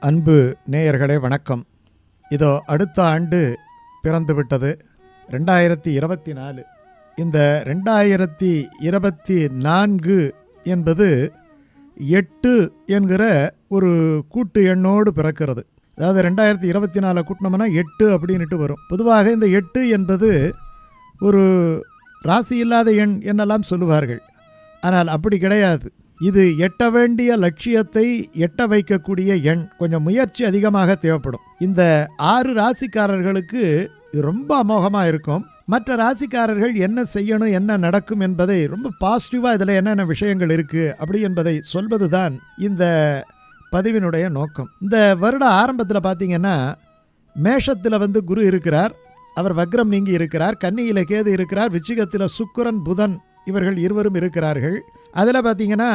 அன்பு நேயர்களே வணக்கம். இதோ அடுத்த ஆண்டு பிறந்துவிட்டது ரெண்டாயிரத்தி இருபத்தி நாலு. இந்த ரெண்டாயிரத்தி இருபத்தி நான்கு என்பது எட்டு என்கிற ஒரு கூட்டு எண்ணோடு பிறக்கிறது. அதாவது ரெண்டாயிரத்தி இருபத்தி நாலு கூட்டினோம்னா எட்டு அப்படின்ட்டு வரும். பொதுவாக இந்த எட்டு என்பது ஒரு ராசி இல்லாத எண் என்னெல்லாம் சொல்லுவார்கள். ஆனால் அப்படி கிடையாது. இது எட்ட வேண்டிய லட்சியத்தை எட்ட வைக்கக்கூடிய எண். கொஞ்சம் முயற்சி அதிகமாக தேவைப்படும். இந்த ஆறு ராசிக்காரர்களுக்கு இது ரொம்ப அமோகமாக இருக்கும். மற்ற ராசிக்காரர்கள் என்ன செய்யணும் என்ன நடக்கும் என்பதை ரொம்ப பாசிட்டிவாக இதில் என்னென்ன விஷயங்கள் இருக்குது அப்படி என்பதை சொல்வது தான் இந்த பதிவினுடைய நோக்கம். இந்த வருட ஆரம்பத்தில் பார்த்தீங்கன்னா மேஷத்தில் வந்து குரு இருக்கிறார். அவர் வக்ரம் நீங்கி இருக்கிறார். கன்னியில் கேது இருக்கிறார். விச்சிகத்தில் சுக்கரன் புதன் இவர்கள் இருவரும் இருக்கிறார்கள். அதில் பார்த்தீங்கன்னா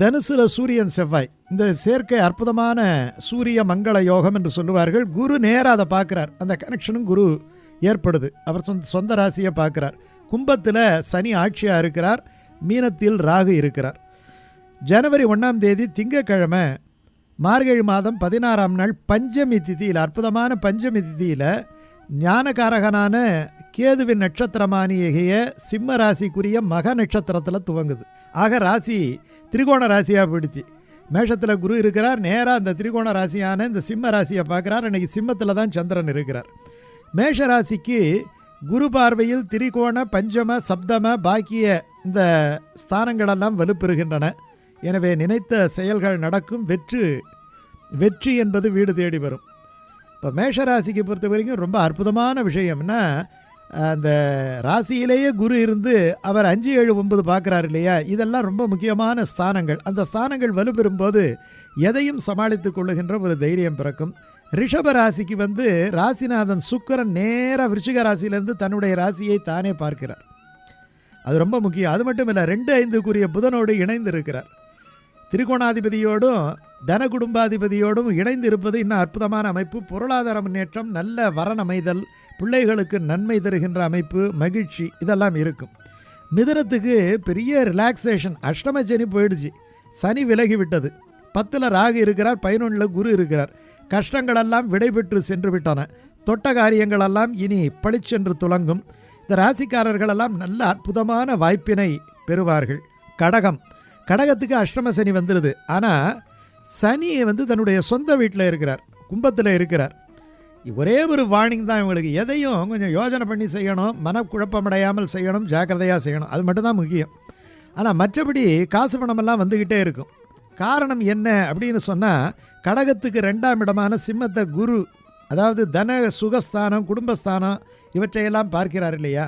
தனுசுல சூரியன் செவ்வாய். இந்த சேர்க்கை அற்புதமான சூரிய மங்கள யோகம் என்று சொல்லுவார்கள். குரு நேராக அதை பார்க்குறார் அந்த கனெக்ஷனும் குரு ஏற்படுது. அவர் சொந்த சொந்த ராசியை பார்க்குறார் கும்பத்தில் சனி ஆட்சியாக இருக்கிறார். மீனத்தில் ராகு இருக்கிறார். ஜனவரி ஒன்றாம் தேதி திங்கக்கிழமை மார்கழி மாதம் பதினாறாம் நாள் பஞ்சமி திதியில் அற்புதமான பஞ்சமி திதியில் ஞானகாரகனான கேதுவின் நட்சத்திரமானிய சிம்ம ராசிக்குரிய மக நட்சத்திரத்தில் துவங்குது. ஆக ராசி திரிகோண ராசியாக போயிடுச்சு. மேஷத்தில் குரு இருக்கிறார் நேராக அந்த திரிகோண ராசியான இந்த சிம்ம ராசியை பார்க்குறார். அன்றைக்கி சிம்மத்தில் தான் சந்திரன் இருக்கிறார். மேஷ ராசிக்கு குரு பார்வையில் திரிகோண பஞ்சம சப்தம பாக்கிய இந்த ஸ்தானங்களெல்லாம் வலுப்பெறுகின்றன. எனவே நினைத்த செயல்கள் நடக்கும். வெற்று வெற்றி என்பது வீடு தேடி வரும். இப்போ மேஷராசிக்கு பொறுத்த வரைக்கும் ரொம்ப அற்புதமான விஷயம்னா அந்த ராசியிலேயே குரு இருந்து அவர் அஞ்சு ஏழு ஒன்பது பார்க்குறாரு இல்லையா? இதெல்லாம் ரொம்ப முக்கியமான ஸ்தானங்கள். அந்த ஸ்தானங்கள் வலுப்பெறும்போது எதையும் சமாளித்து கொள்ளுகின்ற ஒரு தைரியம் பிறக்கும். ரிஷப ராசிக்கு வந்து ராசிநாதன் சுக்கரன் நேராக விருச்சிக ராசியிலேருந்து தன்னுடைய ராசியை தானே பார்க்கிறார். அது ரொம்ப முக்கியம். அது மட்டும் இல்லை ரெண்டு ஐந்துக்குரிய புதனோடு இணைந்து இருக்கிறார் திரிகோணாதிபதியோடும் தன குடும்பாதிபதியோடும் இணைந்து இருப்பது இன்னும் அற்புதமான அமைப்பு. பொருளாதார முன்னேற்றம் நல்ல வரன் அமைதல் பிள்ளைகளுக்கு நன்மை தருகின்ற அமைப்பு மகிழ்ச்சி இதெல்லாம் இருக்கும். மிதனத்துக்கு பெரிய ரிலாக்ஸேஷன் அஷ்டம சனி போயிடுச்சு. சனி விலகி விட்டது பத்தில் ராகு இருக்கிறார் பதினொன்றில் குரு இருக்கிறார். கஷ்டங்களெல்லாம் விடைபெற்று சென்று விட்டன. தொட்ட காரியங்களெல்லாம் இனி பளிச்சென்று துலங்கும். இந்த ராசிக்காரர்களெல்லாம் நல்ல அற்புதமான வாய்ப்பினை பெறுவார்கள். கடகம். கடகத்துக்கு அஷ்டம சனி வந்துடுது ஆனால் சனி வந்து தன்னுடைய சொந்த வீட்டில் இருக்கிறார் கும்பத்தில் இருக்கிறார். ஒரே ஒரு வார்னிங் தான் இவங்களுக்கு. எதையும் கொஞ்சம் யோஜனை பண்ணி செய்யணும் மனக்குழப்பமடையாமல் செய்யணும் ஜாக்கிரதையாக செய்யணும். அது மட்டும்தான் முக்கியம். ஆனால் மற்றபடி காசு பணமெல்லாம் வந்துக்கிட்டே இருக்கும். காரணம் என்ன அப்படின்னு சொன்னால் கடகத்துக்கு ரெண்டாம் இடமான சிம்மத்தை குரு அதாவது தன சுகஸ்தானம் குடும்பஸ்தானம் இவற்றையெல்லாம் பார்க்கிறார் இல்லையா?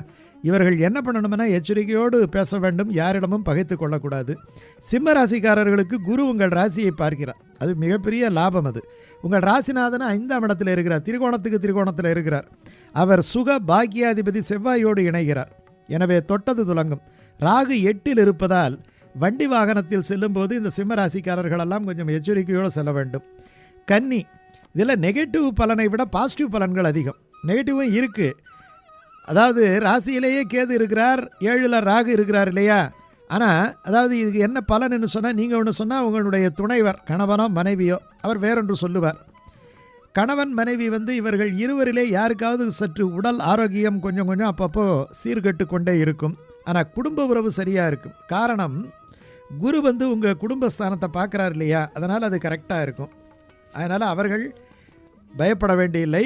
இவர்கள் என்ன பண்ணணும்னா எச்சரிக்கையோடு பேச வேண்டும் யாரிடமும் பகைத்து கொள்ளக்கூடாது. சிம்ம ராசிக்காரர்களுக்கு குரு உங்கள் ராசியை பார்க்கிறார். அது மிகப்பெரிய லாபம் அது. உங்கள் ராசிநாதன் ஐந்தாம் இடத்தில் இருக்கிறார் திரிகோணத்துக்கு திரிகோணத்தில் இருக்கிறார். அவர் சுக பாக்கியாதிபதி செவ்வாயோடு இணைகிறார். எனவே தொட்டது துலங்கும். ராகு எட்டில் இருப்பதால் வண்டி வாகனத்தில் செல்லும்போது இந்த சிம்ம ராசிக்காரர்களெல்லாம் கொஞ்சம் எச்சரிக்கையோடு செல்ல வேண்டும். கன்னி இதில் நெகட்டிவ் பலனை விட பாசிட்டிவ் பலன்கள் அதிகம். நெகட்டிவும் இருக்குது அதாவது ராசியிலேயே கேது இருக்கிறார் ஏழில் ராகு இருக்கிறார் இல்லையா? ஆனால் அதாவது இதுக்கு என்ன பலன்னு சொன்னால் நீங்கள் ஒன்று சொன்னால் உங்களுடைய துணைவர் கணவனோ மனைவியோ அவர் வேறொன்று சொல்லுவார். கணவன் மனைவி வந்து இவர்கள் இருவரிலே யாருக்காவது சற்று உடல் ஆரோக்கியம் கொஞ்சம் கொஞ்சம் அப்பப்போ சீர்கட்டு கொண்டே இருக்கும். ஆனால் குடும்ப உறவு சரியாக இருக்கும். காரணம் குரு வந்து உங்கள் குடும்பஸ்தானத்தை பார்க்குறாரு இல்லையா? அதனால் அது கரெக்டாக இருக்கும். அதனால் அவர்கள் பயப்பட வேண்டியில்லை.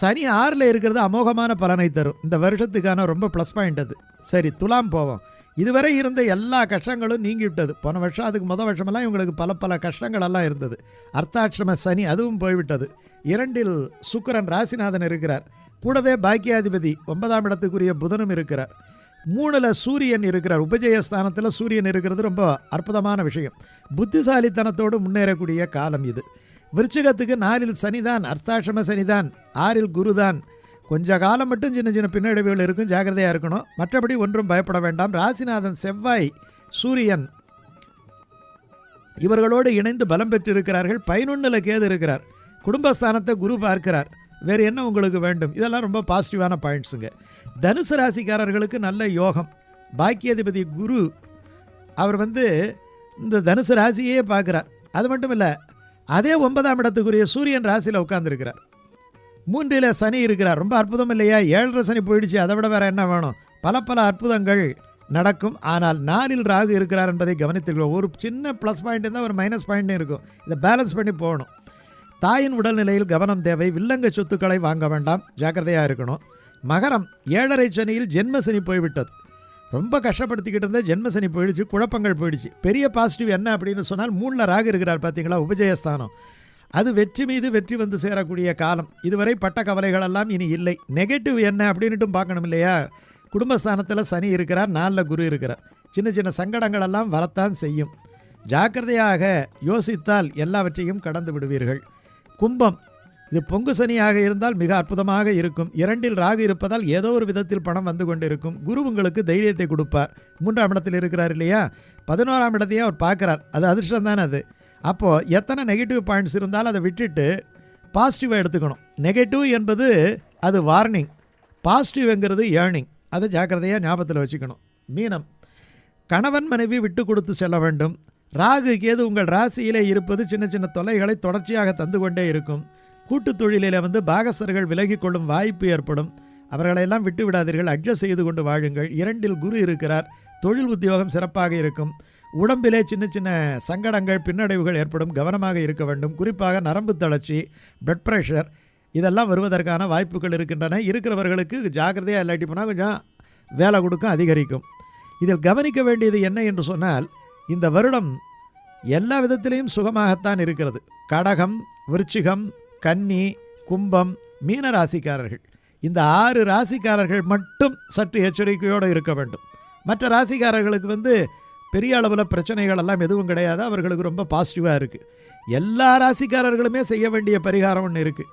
சனி ஆறில் இருக்கிறது அமோகமான பலனை தரும். இந்த வருஷத்துக்கான ரொம்ப ப்ளஸ் பாயிண்ட் அது. சரி துலாம் போவோம். இதுவரை இருந்த எல்லா கஷ்டங்களும் நீங்கிவிட்டது போன வருஷம் அதுக்கு முதல் வருஷமெல்லாம் இவங்களுக்கு பல பல கஷ்டங்களெல்லாம் இருந்தது. அர்த்தாட்சம சனி அதுவும் போய்விட்டது. இரண்டில் சுக்கரன் ராசிநாதன் இருக்கிறார். கூடவே பாக்கியாதிபதி ஒன்பதாம் இடத்துக்குரிய புதனும் இருக்கிறார். மூணில் சூரியன் இருக்கிறார். உபஜயஸ்தானத்தில் சூரியன் இருக்கிறது ரொம்ப அற்புதமான விஷயம். புத்திசாலித்தனத்தோடு முன்னேறக்கூடிய காலம் இது. விருச்சிகத்துக்கு நாலில் சனிதான் அர்த்தாசிரம சனிதான் ஆறில் குருதான். கொஞ்ச காலம் மட்டும் சின்ன சின்ன பின்னடைவுகள் இருக்கும் ஜாக்கிரதையாக இருக்கணும். மற்றபடி ஒன்றும் பயப்பட வேண்டாம். ராசிநாதன் செவ்வாய் சூரியன். இவர்களோடு இணைந்து பலம் பெற்றிருக்கிறார்கள். பதினொன்றில் கேது இருக்கிறார். குடும்பஸ்தானத்தை குரு பார்க்கிறார். வேறு என்ன உங்களுக்கு வேண்டும்? இதெல்லாம் ரொம்ப பாசிட்டிவான பாயிண்ட்ஸுங்க தனுசு ராசிக்காரர்களுக்கு நல்ல யோகம். பாக்கியாதிபதி குரு அவர் வந்து இந்த தனுசு ராசியே பார்க்குறார். அது மட்டும் இல்லை அதே ஒன்பதாம் இடத்துக்குரிய சூரியன் ராசியில் உட்காந்துருக்கிறார் மூன்றில் சனி இருக்கிறார். ரொம்ப அற்புதம் இல்லையா? ஏழரை சனி போயிடுச்சு. அதை விட வேறு என்ன வேணும்? பல பல அற்புதங்கள் நடக்கும். ஆனால் நாலில் ராகு இருக்கிறார் என்பதை கவனித்துக்கிறோம் ஒரு சின்ன ப்ளஸ் பாயிண்ட் இருந்தால் ஒரு மைனஸ் பாயிண்ட்டும் இருக்கும். இதை பேலன்ஸ் பண்ணி போகணும். தாயின் உடல்நிலையில் கவனம் தேவை. வில்லங்க சொத்துக்களை வாங்க வேண்டாம். ஜாக்கிரதையாக இருக்கணும். மகரம் ஏழரை சனியில் ஜென்ம சனி போய்விட்டது. ரொம்ப கஷ்டப்படுத்திக்கிட்டு இருந்தால் ஜென்மசனி போயிடுச்சு குழப்பங்கள் போயிடுச்சு. பெரிய பாசிட்டிவ் என்ன அப்படின்னு சொன்னால் மூணில் ராகு இருக்கிறார் பார்த்தீங்களா உபஜயஸ்தானம். அது வெற்றி மீது வெற்றி வந்து சேரக்கூடிய காலம். இதுவரை பட்ட கவலைகள் எல்லாம் இனி இல்லை. நெகட்டிவ் என்ன அப்படின்ட்டும் பார்க்கணும் இல்லையா? குடும்பஸ்தானத்தில் சனி இருக்கிறார் நாலில் குரு இருக்கிறார். சின்ன சின்ன சங்கடங்கள் எல்லாம் வரத்தான் செய்யும். ஜாக்கிரதையாக யோசித்தால் எல்லாவற்றையும் கடந்து விடுவீர்கள். கும்பம் இது பொங்கு சனியாக இருந்தால் மிக அற்புதமாக இருக்கும். இரண்டில் ராகு இருப்பதால் ஏதோ ஒரு விதத்தில் பணம் வந்து கொண்டிருக்கும். குரு உங்களுக்கு தைரியத்தை கொடுப்பார். மூன்றாம் இடத்தில் இருக்கிறார் இல்லையா? பதினோராம் இடத்தையே அவர் பார்க்குறார். அது அதிர்ஷ்டம் தானே அது? அப்போது எத்தனை நெகட்டிவ் பாயிண்ட்ஸ் இருந்தாலும் அதை விட்டுட்டு பாசிட்டிவாக எடுத்துக்கணும். நெகட்டிவ் என்பது அது வார்னிங் பாசிட்டிவ்ங்கிறது ஏர்னிங் அதை ஜாக்கிரதையாக ஞாபகத்தில் வச்சுக்கணும். மீனம். கணவன் மனைவி விட்டு கொடுத்து செல்ல வேண்டும். ராகு கேது உங்கள் ராசியிலே இருப்பது சின்ன சின்ன தொல்லைகளை தொடர்ச்சியாக தந்து கொண்டே இருக்கும். கூட்டுத் தொழிலில் வந்து பாகஸ்தர்கள் விலகி கொள்ளும் வாய்ப்பு ஏற்படும். அவர்களையெல்லாம் விட்டு விடாதீர்கள். அட்ஜஸ்ட் செய்து கொண்டு வாழுங்கள். இரண்டில் குரு இருக்கிறார். தொழில் உத்தியோகம் சிறப்பாக இருக்கும். உடம்பிலே சின்ன சின்ன சங்கடங்கள் பின்னடைவுகள் ஏற்படும். கவனமாக இருக்க வேண்டும். குறிப்பாக நரம்பு தளர்ச்சி பிளட் ப்ரெஷர் இதெல்லாம் வருவதற்கான வாய்ப்புகள் இருக்கின்றன. இருக்கிறவர்களுக்கு ஜாக்கிரதையாக இல்லாட்டி போனால் கொஞ்சம் வேலை கொடுக்கும் அதிகரிக்கும். இதில் கவனிக்க வேண்டியது என்ன என்று சொன்னால் இந்த வருடம் எல்லா விதத்திலையும் சுகமாகத்தான் இருக்கிறது. கடகம் விருச்சிகம் கன்னி கும்பம் மீன ராசிக்காரர்கள் இந்த ஆறு ராசிக்காரர்கள் மட்டும் சற்று எச்சரிக்கையோடு இருக்க வேண்டும். மற்ற ராசிக்காரர்களுக்கு வந்து பெரிய அளவில் பிரச்சனைகள் எல்லாம் எதுவும் கிடையாது. அவர்களுக்கு ரொம்ப பாசிட்டிவாக இருக்குது எல்லா ராசிக்காரர்களுமே செய்ய வேண்டிய பரிகாரம் ஒன்று இருக்குது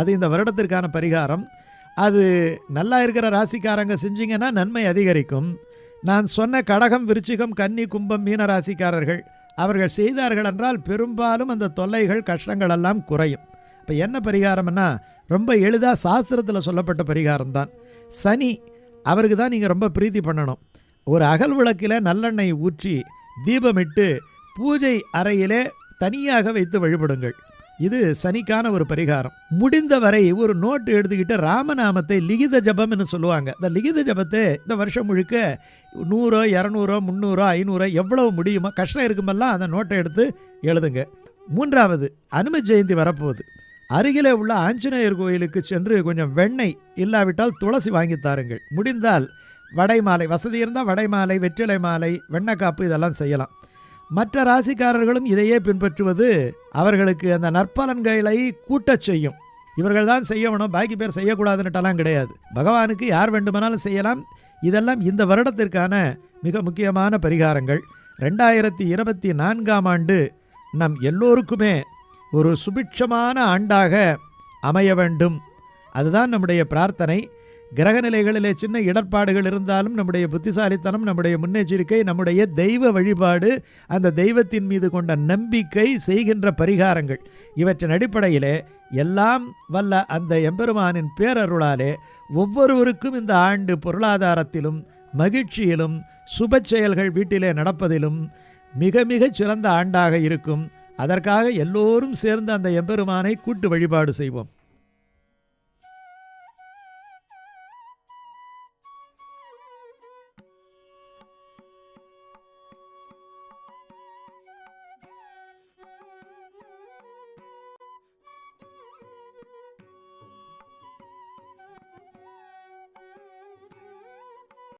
அது இந்த வருடத்திற்கான பரிகாரம். அது நல்லா இருக்கிற ராசிக்காரங்க செஞ்சிங்கன்னா நன்மை அதிகரிக்கும். நான் சொன்ன கடகம் விருச்சிகம் கன்னி கும்பம் மீன ராசிக்காரர்கள் அவர்கள் செய்தார்கள் என்றால் பெரும்பாலும் அந்த தொல்லைகள் கஷ்டங்கள் எல்லாம் குறையும். இப்போ என்ன பரிகாரம்னா ரொம்ப எளிதாக சாஸ்திரத்தில் சொல்லப்பட்ட பரிகாரம் தான் சனி அவருக்கு தான் நீங்கள் ரொம்ப பிரீத்தி பண்ணணும். ஒரு அகல் விளக்கில் நல்லெண்ணெய் ஊற்றி தீபமிட்டு பூஜை அறையிலே தனியாக வைத்து வழிபடுங்கள். இது சனிக்கான ஒரு பரிகாரம். முடிந்தவரை ஒரு நோட்டு எடுத்துக்கிட்டு ராமநாமத்தை லிகித ஜபம்னு சொல்லுவாங்க. இந்த லிகித ஜபத்தை இந்த வருஷம் முழுக்க நூறோ இரநூறோ முந்நூறோ ஐநூறோ எவ்வளவு முடியுமோ கஷ்டம் இருக்குமெல்லாம் அந்த நோட்டை எடுத்து எழுதுங்க. மூன்றாவது அனும ஜெயந்தி வரப்போகுது. அருகிலே உள்ள ஆஞ்சநேயர் கோயிலுக்கு சென்று கொஞ்சம் வெண்ணெய் இல்லாவிட்டால் துளசி வாங்கி தாருங்கள். முடிந்தால் வடை மாலை வசதி இருந்தால் வடை மாலை வெற்றிலை மாலை வெண்ணக்காப்பு இதெல்லாம் செய்யலாம். மற்ற ராசிக்காரர்களும் இதையே பின்பற்றுவது அவர்களுக்கு அந்த நற்பலன்களை கூட்டச் செய்யும். இவர்கள் தான் செய்யணும் பாக்கி பேர் செய்யக்கூடாதுன்னுட்டெல்லாம் கிடையாது. பகவானுக்கு யார் வேண்டுமானாலும் செய்யலாம். இதெல்லாம் இந்த வருடத்திற்கான மிக முக்கியமான பரிகாரங்கள். ரெண்டாயிரத்தி இருபத்தி நான்காம் ஆண்டு நம் எல்லோருக்குமே ஒரு சுபிட்சமான ஆண்டாக அமைய வேண்டும். அதுதான் நம்முடைய பிரார்த்தனை. கிரக நிலைகளிலே சின்ன இடர்பாடுகள் இருந்தாலும் நம்முடைய புத்திசாலித்தனம் நம்முடைய முன்னெச்சரிக்கை நம்முடைய தெய்வ வழிபாடு அந்த தெய்வத்தின் மீது கொண்ட நம்பிக்கை செய்கின்ற பரிகாரங்கள். இவற்றின் அடிப்படையிலே எல்லாம் வல்ல அந்த எம்பெருமானின் பேரருளாலே ஒவ்வொருவருக்கும் இந்த ஆண்டு பொருளாதாரத்திலும் மகிழ்ச்சியிலும் சுப செயல்கள் வீட்டிலே நடப்பதிலும் மிக மிக சிறந்த ஆண்டாக இருக்கும். அதற்காக எல்லோரும் சேர்ந்து அந்த எம்பெருமானை கூட்டு வழிபாடு செய்வோம்.